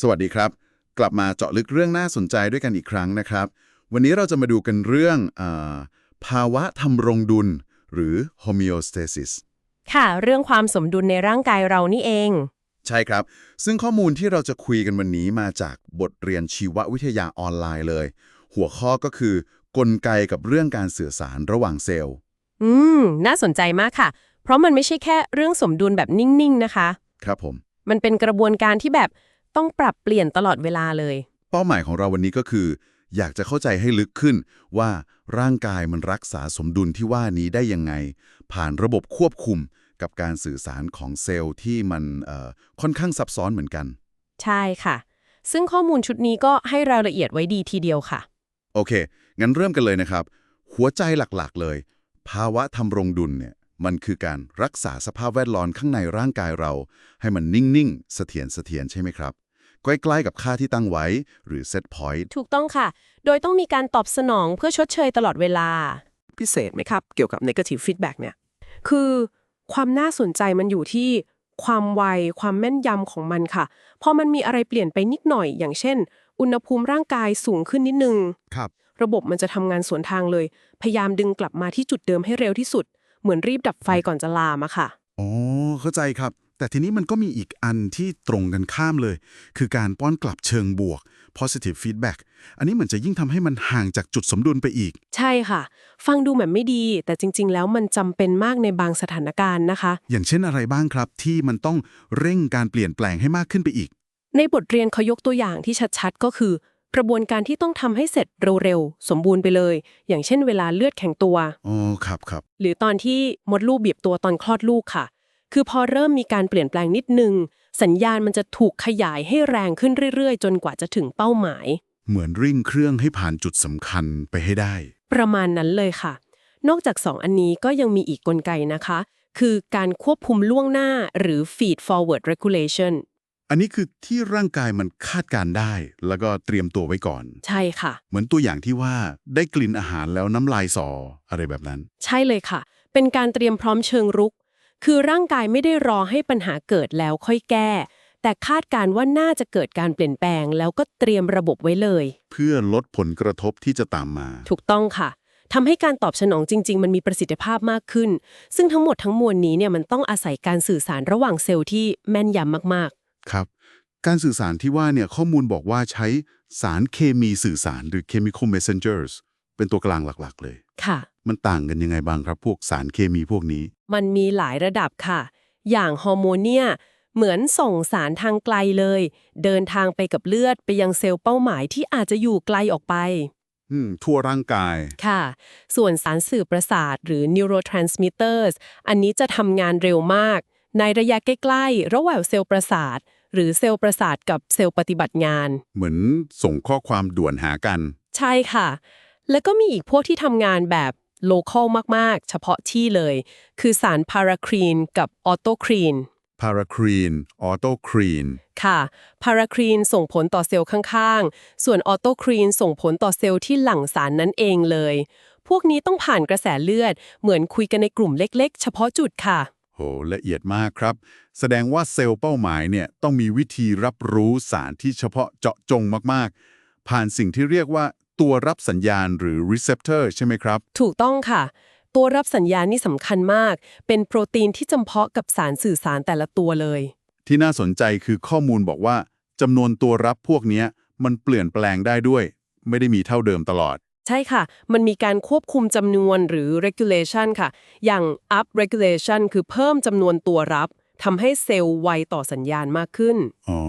สวัสดีครับ กลับมาเจาะลึกเรื่องน่าสนใจด้วยกันอีกครั้งนะครับ วันนี้เราจะมาดูกันเรื่องอาภาวะทำรงดุล หรือ homeostasis ค่ะ เรื่องความสมดุลในร่างกายเรานี่เอง ใช่ครับ ซึ่งข้อมูลที่เราจะคุยกันวันนี้มาจากบทเรียนชีววิทยาออนไลน์เลย หัวข้อก็คือกลไกกับเรื่องการสื่อสารระหว่างเซลล์ อืม น่าสนใจมากค่ะ เพราะมันไม่ใช่แค่เรื่องสมดุลแบบนิ่ง ๆ นะคะ ครับผม มันเป็นกระบวนการที่แบบ ต้องปรับเปลี่ยนตลอดเวลาเลย เป้าหมายของเราวันนี้ก็คือ อยากจะเข้าใจให้ลึกขึ้นว่าร่างกายมันรักษาสมดุลที่ว่านี้ได้ยังไง ผ่านระบบควบคุมกับการสื่อสารของเซลล์ที่มันเอ่อค่อนข้างซับซ้อนเหมือนกัน ใช่ค่ะ ซึ่งข้อมูลชุดนี้ก็ให้รายละเอียดไว้ดีทีเดียวค่ะ โอเค งั้นเริ่มกันเลยนะครับ หัวใจหลักๆเลย ภาวะทำรงดุลเนี่ยมันคือการรักษาสภาพแวดล้อมข้างในร่างกายเรา ให้มันนิ่ง ๆ เสถียรเสถียรใช่ไหมครับ ใกล้ๆกับค่าที่ตั้งไว้ หรือ set point ถูกต้องค่ะ โดยต้องมีการตอบสนองเพื่อชดเชยตลอดเวลา พิเศษไหมครับ เกี่ยวกับ negative feedback เนี่ย คือความน่าสนใจมันอยู่ที่ความไว ความแม่นยำของมันค่ะ พอมันมีอะไรเปลี่ยนไปนิดหน่อย อย่างเช่น อุณหภูมิร่างกายสูงขึ้นนิดนึง ครับ ระบบมันจะทำงานสวนทางเลย พยายามดึงกลับมาที่จุดเดิมให้เร็วที่สุด เหมือนรีบดับไฟก่อนจะลามอะค่ะ อ๋อ เข้าใจครับ แต่ทีนี้มันก็มีอีกอันที่ตรงกันข้ามเลย คือการป้อนกลับเชิงบวก positive feedback อันนี้เหมือนจะยิ่งทำให้มันห่างจากจุดสมดุลไปอีก ใช่ค่ะ ฟังดูแบบไม่ดี แต่จริง ๆ แล้วมันจำเป็นมากในบางสถานการณ์นะคะ อย่างเช่นอะไรบ้างครับที่มันต้องเร่งการเปลี่ยนแปลงให้มากขึ้นไปอีก ในบทเรียนเขายกตัวอย่างที่ชัดๆ ก็คือ กระบวนการที่ต้องทำให้เสร็จเร็วๆสมบูรณ์ไปเลย อย่างเช่น เวลาเลือดแข็งตัวอ๋อครับครับหรือตอนที่มดลูกบีบตัวตอนคลอดลูกค่ะ คือพอเริ่มมีการเปลี่ยนแปลงนิดนึง สัญญาณมันจะถูกขยายให้แรงขึ้นเรื่อยๆ จนกว่าจะถึงเป้าหมาย เหมือนริ่งเครื่องให้ผ่านจุดสำคัญไปให้ได้ ประมาณนั้นเลยค่ะ นอกจาก 2 อันนี้ก็ยังมีอีกกลไกนะคะ คือการควบคุมล่วงหน้าหรือ feed forward regulation อันนี้คือที่ร่างกายมันคาดการณ์ได้ แล้วก็เตรียมตัวไว้ก่อน ใช่ค่ะ เหมือนตัวอย่างที่ว่าได้กลิ่นอาหารแล้วน้ำลายสออะไรแบบนั้น ใช่เลยค่ะ เป็นการเตรียมพร้อมเชิงรุก คือร่างกายไม่ได้รอให้ปัญหาเกิดแล้วค่อยแก้ แต่คาดการณ์ว่าน่าจะเกิดการเปลี่ยนแปลง แล้วก็เตรียมระบบไว้เลย เพื่อลดผลกระทบที่จะตามมา ถูกต้องค่ะทำให้การตอบสนองจริง ๆ มันมีประสิทธิภาพมากขึ้น ซึ่งทั้งหมดทั้งมวลนี้เนี่ยมันต้องอาศัยการสื่อสารระหว่างเซลล์ที่แม่นยำมากครับ การสื่อสารที่ว่าเนี่ยข้อมูลบอกว่าใช้สารเคมีสื่อสารหรือ chemical messengers เป็นตัวกลางหลักๆ เลยๆค่ะ มันต่างกันยังไงบ้างครับ พวกสารเคมีพวกนี้ มันมีหลายระดับค่ะ อย่างฮอร์โมนเนี่ย เหมือนส่งสารทางไกลเลย เดินทางไปกับเลือดไปยังเซลล์เป้าหมายที่อาจจะอยู่ไกลออกไปอืมทั่วร่างกาย ค่ะ ส่วนสารสื่อประสาทหรือ neurotransmitters อันนี้จะทำงานเร็วมาก ในระยะใกล้ๆ ระหว่างเซลล์ประสาท หรือเซลล์ประสาทกับเซลล์ปฏิบัติงาน เหมือนส่งข้อความด่วนหากัน ใช่ค่ะ แล้วก็มีอีกพวกที่ทำงานแบบ local มาก ๆ เฉพาะที่เลย คือสารพาราครีนกับออโตครีน paracrine autocrine ค่ะ พาราครีนส่งผลต่อเซลล์ข้างๆ ส่วนออโตครีนส่งผลต่อเซลล์ที่หลั่งสารนั้นเองเลย พวกนี้ต้องผ่านกระแสเลือด เหมือนคุยกันในกลุ่มเล็กๆ เฉพาะจุดค่ะ โห ละเอียดมากครับ แสดงว่าเซลล์เป้าหมายเนี่ยต้องมีวิธีรับรู้สารที่เฉพาะเจาะจงมากๆ ผ่านสิ่งที่เรียกว่า ตัวรับสัญญาณหรือ receptor ใช่ไหมครับ ถูกต้องค่ะ ตัวรับสัญญาณนี่สำคัญมาก เป็นโปรตีนที่จำเพาะกับสารสื่อสารแต่ละตัวเลย ที่น่าสนใจคือข้อมูลบอกว่าจำนวนตัวรับพวกเนี้ยมันเปลี่ยนแปลงได้ด้วย ไม่ได้มีเท่าเดิมตลอด ใช่ค่ะ มันมีการควบคุมจำนวนหรือ regulation ค่ะ อย่าง up regulation คือเพิ่มจำนวนตัวรับทำให้เซลล์ไวต่อสัญญาณมากขึ้น อ๋อ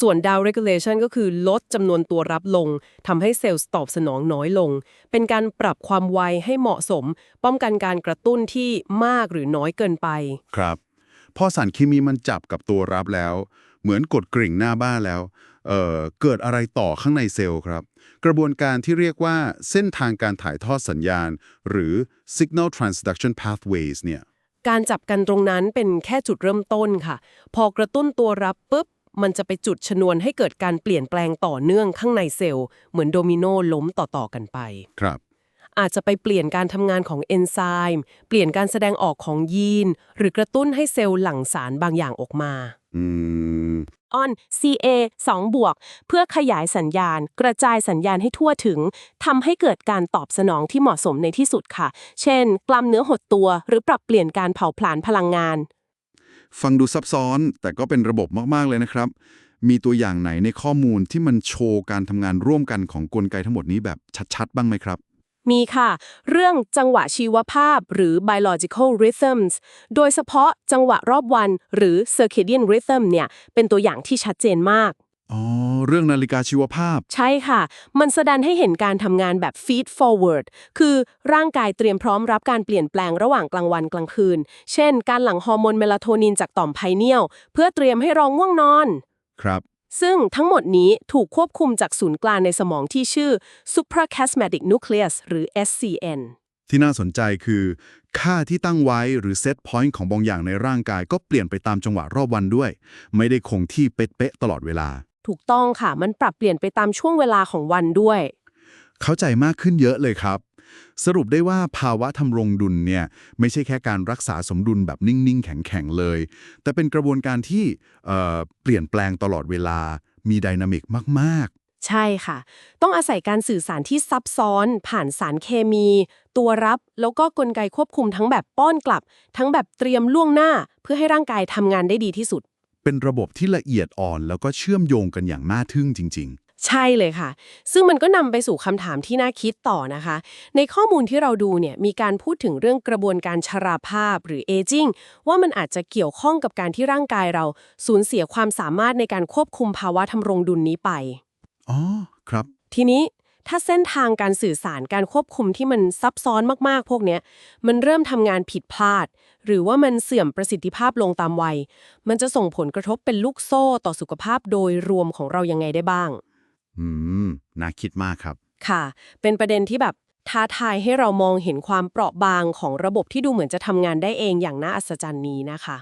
ส่วน down regulation ก็คือลดจำนวนตัวรับลงทำให้เซลล์ตอบสนองน้อยลง เป็นการปรับความไวให้เหมาะสม ป้องกันการกระตุ้นที่มากหรือน้อยเกินไป ครับพอสารเคมีมันจับกับตัวรับแล้ว เหมือนกดกริ่งหน้าบ้านแล้วเอ่อเกิดอะไรต่อข้างในเซลล์ครับ กระบวนการที่เรียกว่าเส้นทางการถ่ายทอดสัญญาณ หรือ signal transduction pathways เนี่ยการจับกันตรงนั้นเป็นแค่จุดเริ่มต้นค่ะ พอกระตุ้นตัวรับปุ๊บ มันจะไปจุดชนวนให้เกิดการเปลี่ยนแปลงต่อเนื่องข้างในเซลล์ เหมือนโดมิโนล้มต่อๆกันไป ครับ อาจจะไปเปลี่ยนการทำงานของเอนไซม์ เปลี่ยนการแสดงออกของยีน หรือกระตุ้นให้เซลล์หลั่งสารบางอย่างออกมา อืม on CA 2บวก เพื่อขยายสัญญาณ กระจายสัญญาณให้ทั่วถึงทำให้เกิดการตอบสนองที่เหมาะสมในที่สุดค่ะ เช่น กล้ามเนื้อหดตัว หรือปรับเปลี่ยนการเผาผลาญพลังงาน ฟังดูซับซ้อน แต่ก็เป็นระบบมากๆเลยนะครับ มีตัวอย่างไหนในข้อมูลที่มันโชว์การทำงานร่วมกันของกลไกทั้งหมดนี้แบบชัดๆ บ้างไหมครับมีค่ะ เรื่องจังหวะชีวภาพหรือ biological rhythms โดยเฉพาะจังหวะรอบวันหรือ circadian rhythm เนี่ย เป็นตัวอย่างที่ชัดเจนมาก อ๋อ เรื่องนาฬิกาชีวภาพ ใช่ค่ะ มันแสดงให้เห็นการทำงานแบบ feed forward คือร่างกายเตรียมพร้อมรับการเปลี่ยนแปลงระหว่างกลางวันกลางคืน เช่น การหลั่งฮอร์โมนเมลาโทนินจากต่อมไพเนียลเพื่อเตรียมให้เรองง่วงนอน ครับ ซึ่งทั้งหมดนี้ถูกควบคุมจากศูนย์กลางในสมองที่ชื่อ suprachiasmatic nucleus หรือ SCN ที่น่าสนใจคือ ค่าที่ตั้งไว้หรือ set point ของบางอย่างในร่างกายก็เปลี่ยนไปตามจังหวะรอบวันด้วย ไม่ได้คงที่เป๊ะๆตลอดเวลา ถูกต้องค่ะ มันปรับเปลี่ยนไปตามช่วงเวลาของวันด้วย เข้าใจมากขึ้นเยอะเลยครับ สรุปได้ว่าภาวะทำรงดุลเนี่ยไม่ใช่แค่การรักษาสมดุลแบบนิ่งๆ แข็งๆ เลย แต่เป็นกระบวนการที่เอ่อเปลี่ยนแปลงตลอดเวลา มีไดนามิกมากใช่ค่ะ ต้องอาศัยการสื่อสารที่ซับซ้อน ผ่านสารเคมี ตัวรับแล้วก็กลไกควบคุมทั้งแบบป้อนกลับ ทั้งแบบเตรียมล่วงหน้า เพื่อให้ร่างกายทำงานได้ดีที่สุดๆ เป็นระบบที่ละเอียดอ่อน แล้วก็เชื่อมโยงกันอย่างน่าทึ่งจริงใช่เลยค่ะ ซึ่งมันก็นำไปสู่คำถามที่น่าคิดต่อนะคะ ในข้อมูลที่เราดูเนี่ยมีการพูดถึงเรื่องกระบวนการชราภาพหรือ aging ว่ามันอาจจะเกี่ยวข้องกับการที่ร่างกายเราสูญเสียความสามารถในการควบคุมภาวะทำรงดุลนี้ไปๆอ๋อ ครับ ทีนี้ ถ้าเส้นทางการสื่อสารการควบคุมที่มันซับซ้อนมากๆ พวกเนี้ย มันเริ่มทำงานผิดพลาด หรือว่ามันเสื่อมประสิทธิภาพลงตามวัย มันจะส่งผลกระทบเป็นลูกโซ่ต่อสุขภาพโดยรวมของเรายังไงได้บ้าง อืม น่าคิดมากครับ ค่ะ เป็นประเด็นที่แบบท้าทายให้เรามองเห็นความเปราะบางของระบบที่ดูเหมือนจะทำงานได้เองอย่างน่าอัศจรรย์นี้นะคะ